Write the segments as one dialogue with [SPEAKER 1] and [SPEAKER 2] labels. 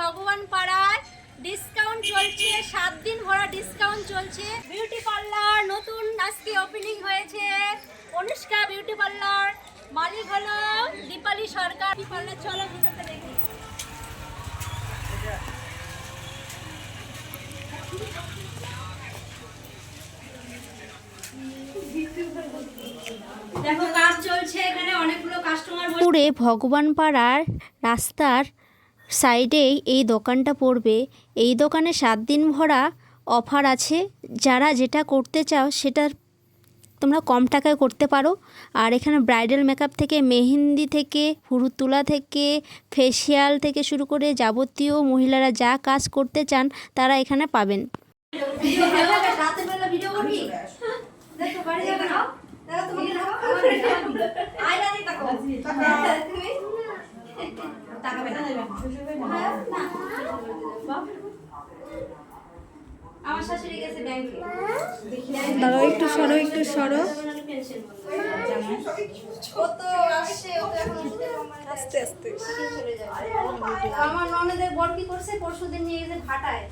[SPEAKER 1] ভগবান পাড়ার ডিসকাউন্ট চলছে, সাত দিন ভরা ডিসকাউন্ট চলছে। বিউটি পার্লার নতুন আজকে ওপেনিং হয়েছে। অনুষ্কা বিউটি পার্লার মালিক হলো দীপালি সরকার। পার্লার চলো ভিতরে দেখি। দেখো, কাজ চলছে এখানে, অনেকগুলো কাস্টমার
[SPEAKER 2] ভগবান পাড়ার রাস্তার সাইডেই এই দোকানটা পড়বে। এই দোকানে সাত দিন ভরা অফার আছে। যারা যেটা করতে চাও সেটা তোমরা কম টাকায় করতে পারো। আর এখানে ব্রাইডাল মেকআপ থেকে, মেহেন্দি থেকে ফুরু তোলা থেকে ফেসিয়াল থেকে শুরু করে যাবতীয় মহিলারা যা কাজ করতে চান তারা এখানে পাবেন।
[SPEAKER 1] ভিডিও না আমার শাশুড়ি গেছে ব্যাংকে।
[SPEAKER 3] দাঁড়াও একটু সরো একটু সরো।
[SPEAKER 1] ও তো আসছে এখন
[SPEAKER 3] আস্তে আস্তে।
[SPEAKER 1] আমার ননদের বর কি করছে? পরশুদিন নিয়ে গেছে ভাটায়।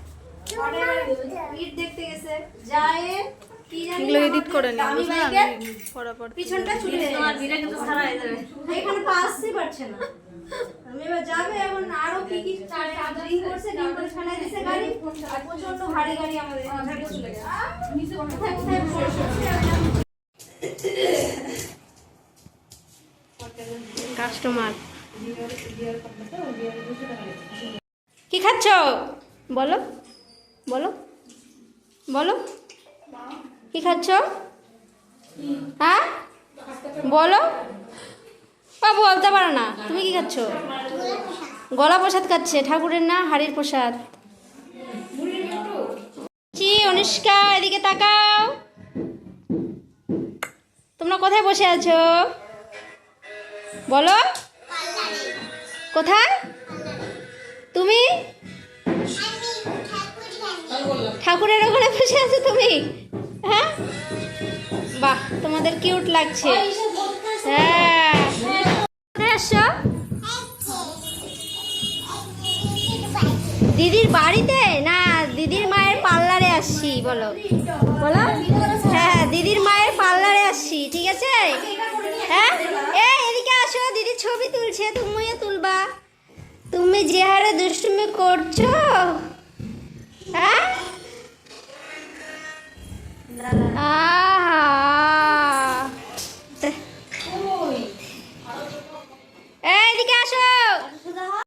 [SPEAKER 1] ইট দেখতে গেছে। যায়
[SPEAKER 3] এগুলো এডিট করে নিও বুঝলে আমি পরাপর
[SPEAKER 1] পিছনটা ছুটে ভিড়ে কিন্তু হয়ে যাবে। এখানে পারছে না আমি এবার যাবে এখন আরও কি কি ড্রিং করছে ড্রিং করে ফেলাই দিছে গাড়ি আর
[SPEAKER 2] কাস্টমার। কি খাচ্ছ? বলো বলো বলো। কি খাচ্ছ? হ্যাঁ? বলো। বা বলতে পারো না। তুমি কি খাচ্ছ? গলা প্রসাদ খাচ্ছে, ঠাকুরের না হাড়ির প্রসাদ? জি অনুষ্কা, এদিকে তাকাও। তোমরা কোথায় বসে আছো? বলো। কোথায়? তুমি? ঠাকুরের ওখানে বসে আছো তুমি? হ্যাঁ? বাহ, তোমাদের কিউট লাগছে। হ্যাঁ। আসছো? দিদির বাড়িতে? না বলো। বলো? হ্যাঁ দিদির মায়ের পার্লারে আসছি, ঠিক আছে? হ্যাঁ? এ এদিকে আসো দিদির ছবি তুলছে তুমিও তুলবা। তুমি যে হারে দুষ্টুমি করছ